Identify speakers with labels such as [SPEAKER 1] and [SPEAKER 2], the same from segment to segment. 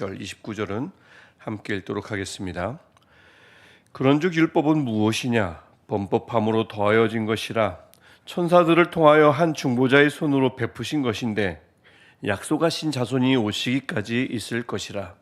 [SPEAKER 1] 28절, 29절은 함께 읽도록 하겠습니다. 그런즉 율법은 무엇이냐? 범법함으로 더하여진 것이라 천사들을 통하여 한 중보자의 손으로 베푸신 것인데 약속하신 자손이 오시기까지 있을 것이라.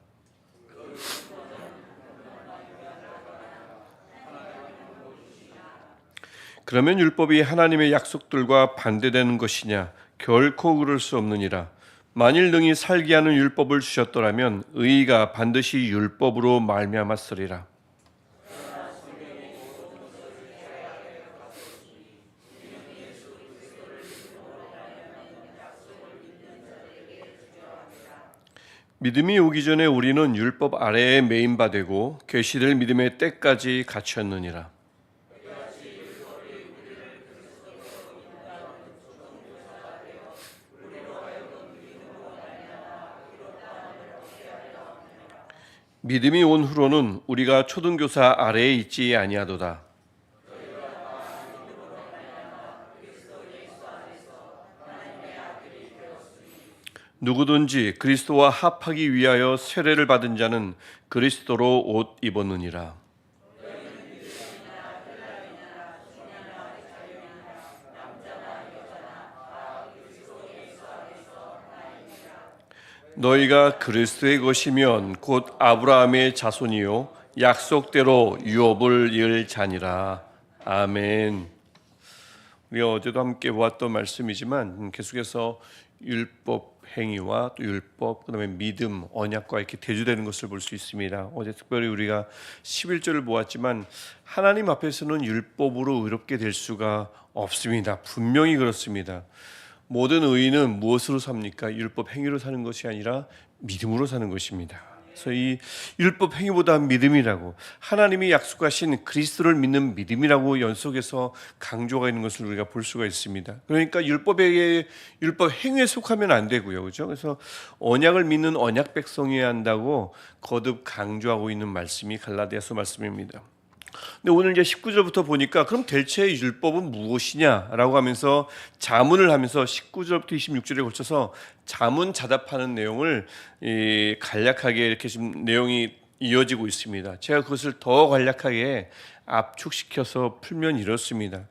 [SPEAKER 1] 그러면 율법이 하나님의 약속들과 반대되는 것이냐? 결코 그럴 수 없느니라. 만일 능히 살게 하는 율법을 주셨더라면 의가 반드시 율법으로 말미암았으리라. 믿음이 오기 전에 우리는 율법 아래에 매인바 되고 계시될 믿음의 때까지 갇혔느니라. 믿음이 온 후로는 우리가 초등교사 아래에 있지 아니하도다. 누구든지 그리스도와 합하기 위하여 세례를 받은 자는 그리스도로 옷 입었느니라. 너희가 그리스도의 것이면 곧 아브라함의 자손이요 약속대로 유업을 이을 자니라. 아멘. 우리가 어제도 함께 보았던 말씀이지만 계속해서 율법 행위와 또 율법 그다음에 믿음 언약과 이렇게 대조되는 것을 볼 수 있습니다. 어제 특별히 우리가 11절을 보았지만 하나님 앞에서는 율법으로 의롭게 될 수가 없습니다. 분명히 그렇습니다. 모든 의인은 무엇으로 삽니까? 율법 행위로 사는 것이 아니라 믿음으로 사는 것입니다. 그래서 이 율법 행위보다 믿음이라고 하나님이 약속하신 그리스도를 믿는 믿음이라고 연속해서 강조가 있는 것을 우리가 볼 수가 있습니다. 그러니까 율법에 율법 행위에 속하면 안 되고요. 그죠? 그래서 언약을 믿는 언약 백성이어야 한다고 거듭 강조하고 있는 말씀이 갈라디아서 말씀입니다. 근데 오늘 이제 19절부터 보니까 그럼 대체 율법은 무엇이냐라고 하면서 자문을 하면서 19절부터 26절에 걸쳐서 자문 자답하는 내용을 이 간략하게 이렇게 지금 내용이 이어지고 있습니다. 제가 그것을 더 간략하게 압축시켜서 풀면 이렇습니다.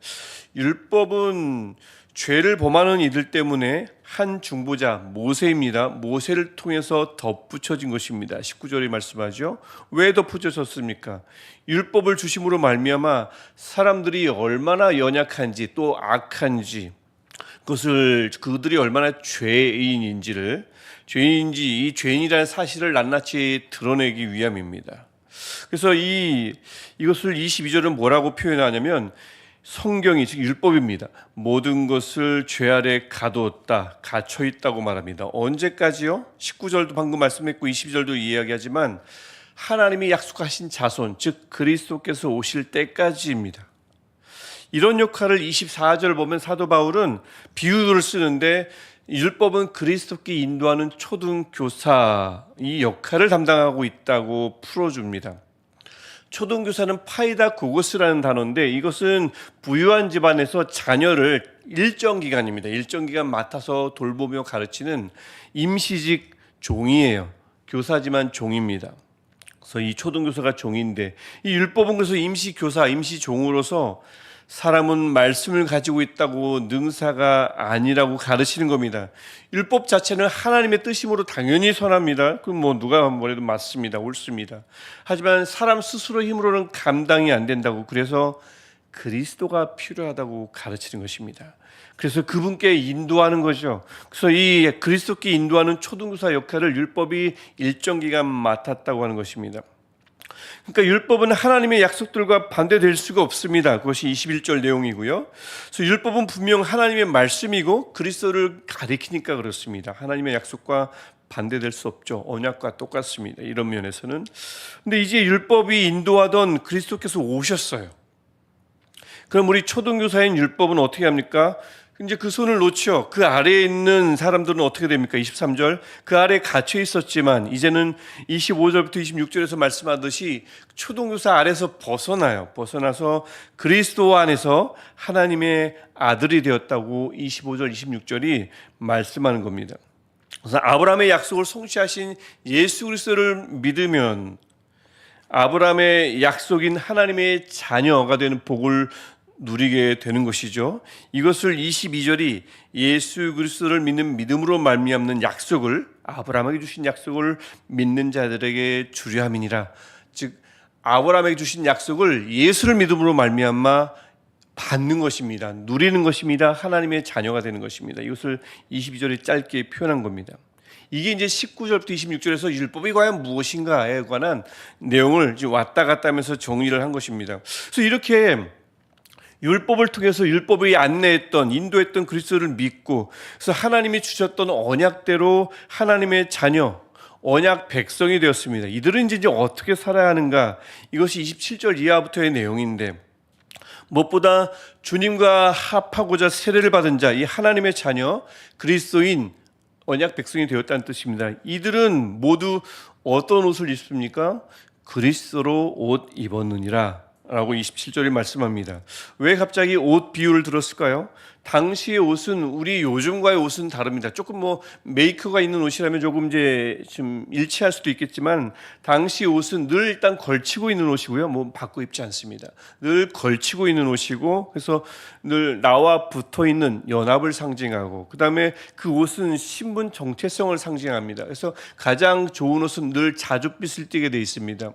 [SPEAKER 1] 율법은 죄를 범하는 이들 때문에 한 중보자 모세입니다. 모세를 통해서 덧붙여진 것입니다. 19절이 말씀하죠. 왜 덧붙여졌습니까? 율법을 주심으로 말미암아 사람들이 얼마나 연약한지 또 악한지 그것을 그들이 얼마나 죄인인지를 죄인인지 이 죄인이라는 사실을 낱낱이 드러내기 위함입니다. 그래서 이 이것을 22절은 뭐라고 표현하냐면 성경이 즉 율법입니다. 모든 것을 죄 아래 가두었다, 갇혀 있다고 말합니다. 언제까지요? 19절도 방금 말씀했고 22절도 이야기하지만 하나님이 약속하신 자손, 즉 그리스도께서 오실 때까지입니다. 이런 역할을 24절 보면 사도 바울은 비유를 쓰는데 율법은 그리스도께 인도하는 초등 교사 이 역할을 담당하고 있다고 풀어줍니다. 초등교사는 파이다 고고스라는 단어인데 이것은 부유한 집안에서 자녀를 일정 기간입니다. 일정 기간 맡아서 돌보며 가르치는 임시직 종이에요. 교사지만 종입니다. 그래서 이 초등교사가 종인데 이 율법은 그래서 임시 교사, 임시 종으로서 사람은 말씀을 가지고 있다고 능사가 아니라고 가르치는 겁니다. 율법 자체는 하나님의 뜻이므로 당연히 선합니다. 그럼 뭐 누가 뭐래도 맞습니다. 옳습니다. 하지만 사람 스스로 힘으로는 감당이 안 된다고 그래서 그리스도가 필요하다고 가르치는 것입니다. 그래서 그분께 인도하는 거죠. 그래서 이 그리스도께 인도하는 초등교사 역할을 율법이 일정 기간 맡았다고 하는 것입니다. 그러니까 율법은 하나님의 약속들과 반대될 수가 없습니다. 그것이 21절 내용이고요. 그래서 율법은 분명 하나님의 말씀이고 그리스도를 가리키니까 그렇습니다. 하나님의 약속과 반대될 수 없죠. 언약과 똑같습니다. 이런 면에서는. 근데 이제 율법이 인도하던 그리스도께서 오셨어요. 그럼 우리 초등교사인 율법은 어떻게 합니까? 이제 그 손을 놓죠. 그 아래에 있는 사람들은 어떻게 됩니까? 23절. 그 아래에 갇혀 있었지만 이제는 25절부터 26절에서 말씀하듯이 초등교사 아래서 벗어나요. 벗어나서 그리스도 안에서 하나님의 아들이 되었다고 25절, 26절이 말씀하는 겁니다. 그래서 아브라함의 약속을 성취하신 예수 그리스도를 믿으면 아브라함의 약속인 하나님의 자녀가 되는 복을 누리게 되는 것이죠. 이것을 22절이 예수 그리스도를 믿는 믿음으로 말미암는 약속을 아브라함에게 주신 약속을 믿는 자들에게 주려 함이니라. 즉 아브라함에게 주신 약속을 예수를 믿음으로 말미암아 받는 것입니다. 누리는 것입니다. 하나님의 자녀가 되는 것입니다. 이것을 22절에 짧게 표현한 겁니다. 이게 이제 19절부터 26절에서 율법이 과연 무엇인가에 관한 내용을 왔다 갔다 하면서 정리를 한 것입니다. 그래서 이렇게 율법을 통해서 율법이 안내했던 인도했던 그리스도를 믿고 그래서 하나님이 주셨던 언약대로 하나님의 자녀 언약 백성이 되었습니다. 이들은 이제 어떻게 살아야 하는가? 이것이 27절 이하부터의 내용인데 무엇보다 주님과 합하고자 세례를 받은 자, 이 하나님의 자녀, 그리스도인 언약 백성이 되었다는 뜻입니다. 이들은 모두 어떤 옷을 입습니까? 그리스도로 옷 입었느니라. 라고 27절에 말씀합니다. 왜 갑자기 옷 비유를 들었을까요? 당시의 옷은 우리 요즘과의 옷은 다릅니다. 조금 뭐 메이커가 있는 옷이라면 조금 이제 좀 일치할 수도 있겠지만 당시 옷은 늘 일단 걸치고 있는 옷이고요. 뭐 바꿔 입지 않습니다. 늘 걸치고 있는 옷이고 그래서 늘 나와 붙어 있는 연합을 상징하고 그다음에 그 옷은 신분 정체성을 상징합니다. 그래서 가장 좋은 옷은 늘 자줏빛을 띠게 돼 있습니다.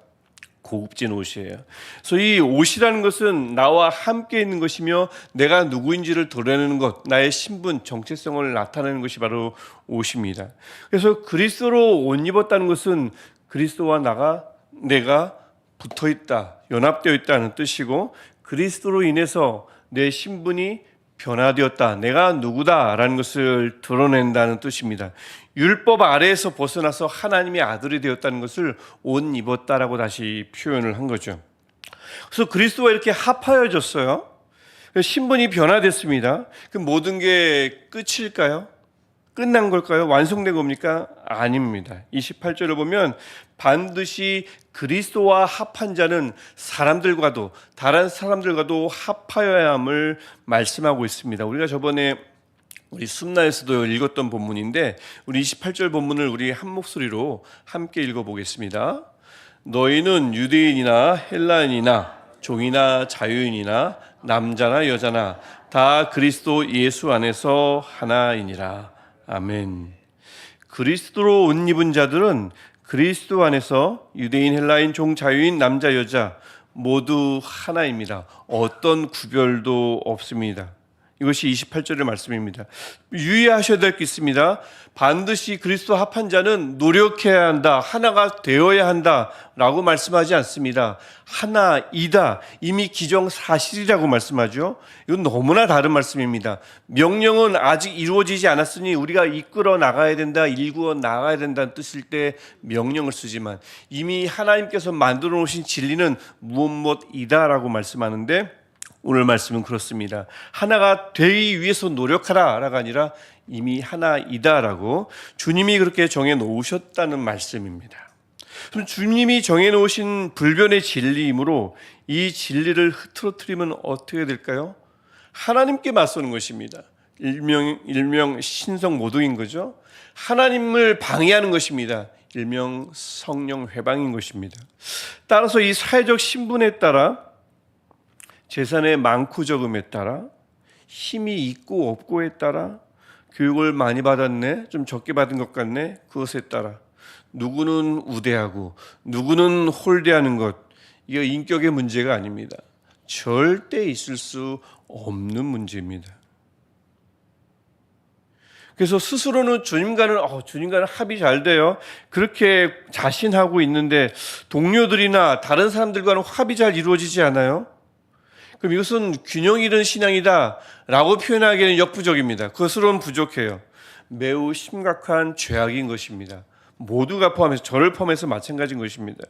[SPEAKER 1] 고급진 옷이에요. 그래서 이 옷이라는 것은 나와 함께 있는 것이며 내가 누구인지를 드러내는 것, 나의 신분, 정체성을 나타내는 것이 바로 옷입니다. 그래서 그리스도로 옷 입었다는 것은 그리스도와 나가 내가 붙어 있다, 연합되어 있다는 뜻이고 그리스도로 인해서 내 신분이 변화되었다. 내가 누구다라는 것을 드러낸다는 뜻입니다. 율법 아래에서 벗어나서 하나님의 아들이 되었다는 것을 옷 입었다라고 다시 표현을 한 거죠. 그래서 그리스도와 이렇게 합하여졌어요. 신분이 변화됐습니다. 그 모든 게 끝일까요? 끝난 걸까요? 완성된 겁니까? 아닙니다. 28절을 보면 반드시 그리스도와 합한 자는 사람들과도 다른 사람들과도 합하여야 함을 말씀하고 있습니다. 우리가 저번에 우리 숨나에서도 읽었던 본문인데 우리 28절 본문을 우리 한 목소리로 함께 읽어 보겠습니다. 너희는 유대인이나 헬라인이나 종이나 자유인이나 남자나 여자나 다 그리스도 예수 안에서 하나이니라. 아멘. 그리스도로 옷 입은 자들은 그리스도 안에서 유대인, 헬라인, 종, 자유인, 남자, 여자 모두 하나입니다. 어떤 구별도 없습니다. 이것이 28절의 말씀입니다. 유의하셔야 될 게 있습니다. 반드시 그리스도 합한 자는 노력해야 한다. 하나가 되어야 한다. 라고 말씀하지 않습니다. 하나이다. 이미 기정사실이라고 말씀하죠. 이건 너무나 다른 말씀입니다. 명령은 아직 이루어지지 않았으니 우리가 이끌어 나가야 된다. 일구어 나가야 된다는 뜻일 때 명령을 쓰지만 이미 하나님께서 만들어 놓으신 진리는 무엇 무엇이다 라고 말씀하는데 오늘 말씀은 그렇습니다. 하나가 되기 위해서 노력하라라가 아니라 이미 하나이다라고 주님이 그렇게 정해 놓으셨다는 말씀입니다. 그럼 주님이 정해 놓으신 불변의 진리이므로 이 진리를 흐트러뜨리면 어떻게 될까요? 하나님께 맞서는 것입니다. 일명 일명 신성 모독인 거죠. 하나님을 방해하는 것입니다. 일명 성령 회방인 것입니다. 따라서 이 사회적 신분에 따라 재산의 많고 적음에 따라 힘이 있고 없고에 따라 교육을 많이 받았네, 좀 적게 받은 것 같네, 그것에 따라 누구는 우대하고 누구는 홀대하는 것, 이게 인격의 문제가 아닙니다. 절대 있을 수 없는 문제입니다. 그래서 스스로는 주님과는 어, 주님과는 합이 잘 돼요. 그렇게 자신하고 있는데 동료들이나 다른 사람들과는 합이 잘 이루어지지 않아요. 그럼 이것은 균형 잃은 신앙이다 라고 표현하기에는 역부족입니다. 그것으로는 부족해요. 매우 심각한 죄악인 것입니다. 모두가 포함해서 저를 포함해서 마찬가지인 것입니다.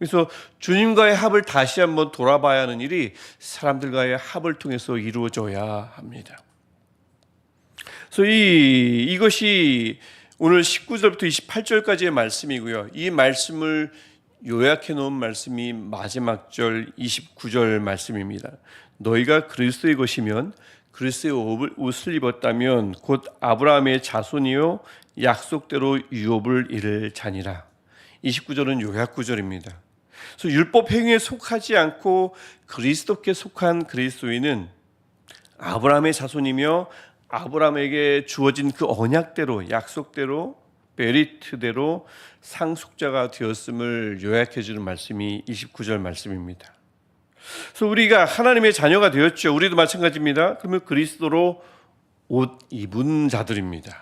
[SPEAKER 1] 그래서 주님과의 합을 다시 한번 돌아봐야 하는 일이 사람들과의 합을 통해서 이루어져야 합니다. 그래서 이 이것이 오늘 19절부터 28절까지의 말씀이고요. 이 말씀을 요약해 놓은 말씀이 마지막 절 29절 말씀입니다. 너희가 그리스도의 것이면 그리스의 옷을- 옷을 입었다면 곧 아브라함의 자손이요 약속대로 유업을 이를 자니라. 29절은 요약 구절입니다. 그래서 율법 행위에 속하지 않고 그리스도께 속한 그리스도인은 아브라함의 자손이며 아브라함에게 주어진 그 언약대로 약속대로 베리트대로 상속자가 되었음을 요약해 주는 말씀이 29절 말씀입니다. 그래서 우리가 하나님의 자녀가 되었죠. 우리도 마찬가지입니다. 그러면 그리스도로 옷 입은 자들입니다.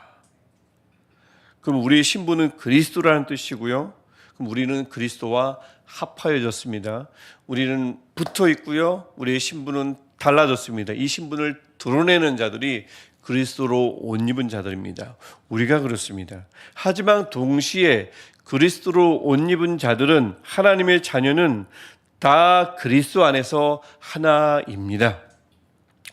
[SPEAKER 1] 그럼 우리의 신분은 그리스도라는 뜻이고요. 그럼 우리는 그리스도와 합하여졌습니다. 우리는 붙어 있고요. 우리의 신분은 달라졌습니다. 이 신분을 드러내는 자들이 그리스도로 옷 입은 자들입니다. 우리가 그렇습니다. 하지만 동시에 그리스도로 옷 입은 자들은 하나님의 자녀는 다 그리스도 안에서 하나입니다.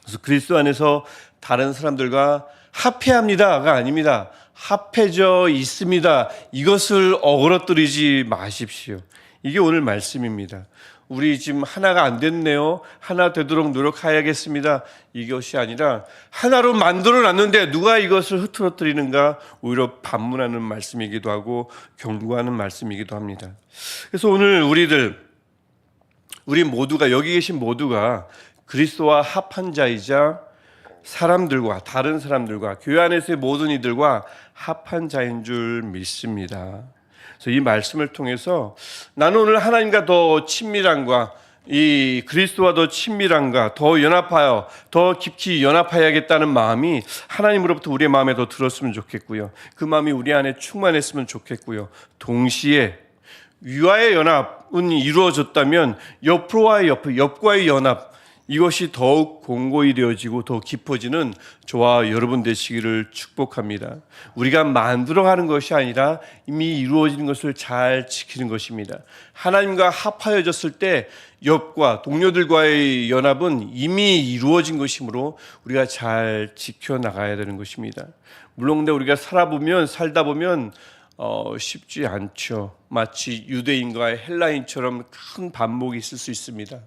[SPEAKER 1] 그래서 그리스도 안에서 다른 사람들과 합해합니다가 아닙니다. 합해져 있습니다. 이것을 어그러뜨리지 마십시오. 이게 오늘 말씀입니다. 우리 지금 하나가 안 됐네요. 하나 되도록 노력해야겠습니다. 이것이 아니라 하나로 만들어 놨는데 누가 이것을 흐트러뜨리는가 오히려 반문하는 말씀이기도 하고 경고하는 말씀이기도 합니다. 그래서 오늘 우리들 우리 모두가 여기 계신 모두가 그리스도와 합한 자이자 사람들과 다른 사람들과 교회 안에서의 모든 이들과 합한 자인 줄 믿습니다. 그래서 이 말씀을 통해서 나는 오늘 하나님과 더 친밀함과 이 그리스도와 더 친밀함과 더 연합하여 더 깊이 연합해야겠다는 마음이 하나님으로부터 우리의 마음에 더 들었으면 좋겠고요. 그 마음이 우리 안에 충만했으면 좋겠고요. 동시에 위와의 연합은 이루어졌다면 옆으로와의 옆, 옆과의 연합 이것이 더욱 공고히 되어지고 더 깊어지는 저와 여러분 되시기를 축복합니다. 우리가 만들어 가는 것이 아니라 이미 이루어지는 것을 잘 지키는 것입니다. 하나님과 합하여졌을 때 옆과 동료들과의 연합은 이미 이루어진 것이므로 우리가 잘 지켜나가야 되는 것입니다. 물론 근데 우리가 살아보면 살다 보면 어, 쉽지 않죠. 마치 유대인과 헬라인처럼 큰 반목이 있을 수 있습니다.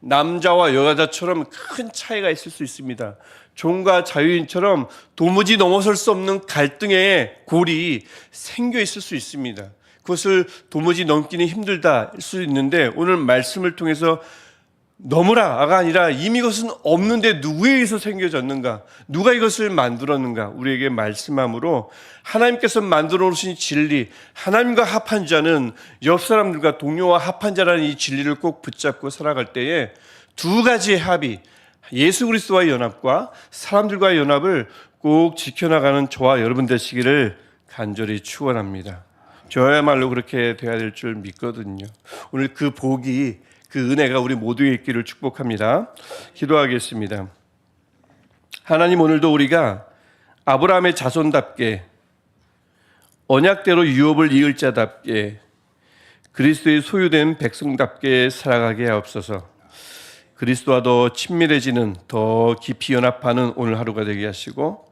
[SPEAKER 1] 남자와 여자처럼 큰 차이가 있을 수 있습니다. 종과 자유인처럼 도무지 넘어설 수 없는 갈등의 골이 생겨 있을 수 있습니다. 그것을 도무지 넘기는 힘들다 할수 있는데 오늘 말씀을 통해서 너무라가 아니라 이미 이것은 없는데 누구에 의해서 생겨졌는가? 누가 이것을 만들었는가? 우리에게 말씀함으로 하나님께서 만들어 놓으신 진리, 하나님과 합한 자는 옆 사람들과 동료와 합한 자라는 이 진리를 꼭 붙잡고 살아갈 때에 두 가지의 합이 예수 그리스도와의 연합과 사람들과의 연합을 꼭 지켜나가는 저와 여러분 되시기를 간절히 축원합니다. 저야말로 그렇게 돼야 될 줄 믿거든요. 오늘 그 복이 그 은혜가 우리 모두에 있기를 축복합니다. 기도하겠습니다. 하나님 오늘도 우리가 아브라함의 자손답게 언약대로 유업을 이을 자답게 그리스도의 소유된 백성답게 살아가게 하옵소서. 그리스도와 더 친밀해지는 더 깊이 연합하는 오늘 하루가 되게 하시고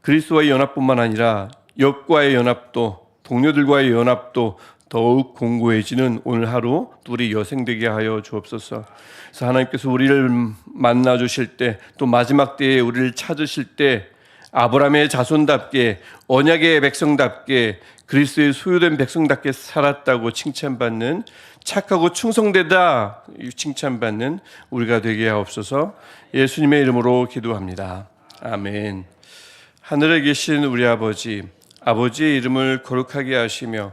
[SPEAKER 1] 그리스도와의 연합뿐만 아니라 옆과의 연합도 동료들과의 연합도 더욱 공고해지는 오늘 하루 또 우리 여생되게 하여 주옵소서. 그래서 하나님께서 우리를 만나 주실 때 또 마지막 때에 우리를 찾으실 때 아브라함의 자손답게 언약의 백성답게 그리스도의 소유된 백성답게 살았다고 칭찬받는 착하고 충성되다 칭찬받는 우리가 되게 하옵소서. 예수님의 이름으로 기도합니다. 아멘. 하늘에 계신 우리 아버지, 아버지의 이름을 거룩하게 하시며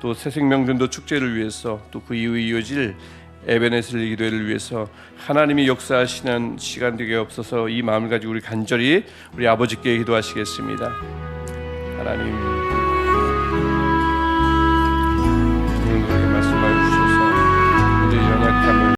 [SPEAKER 1] 또 새생명전도 축제를 위해서 또 그 이후 이어질 에베네슬 기도회를 위해서 하나님이 역사하시는 시간 되게 없어서 이 마음을 가지고 우리 간절히 우리 아버지께 기도하시겠습니다. 하나님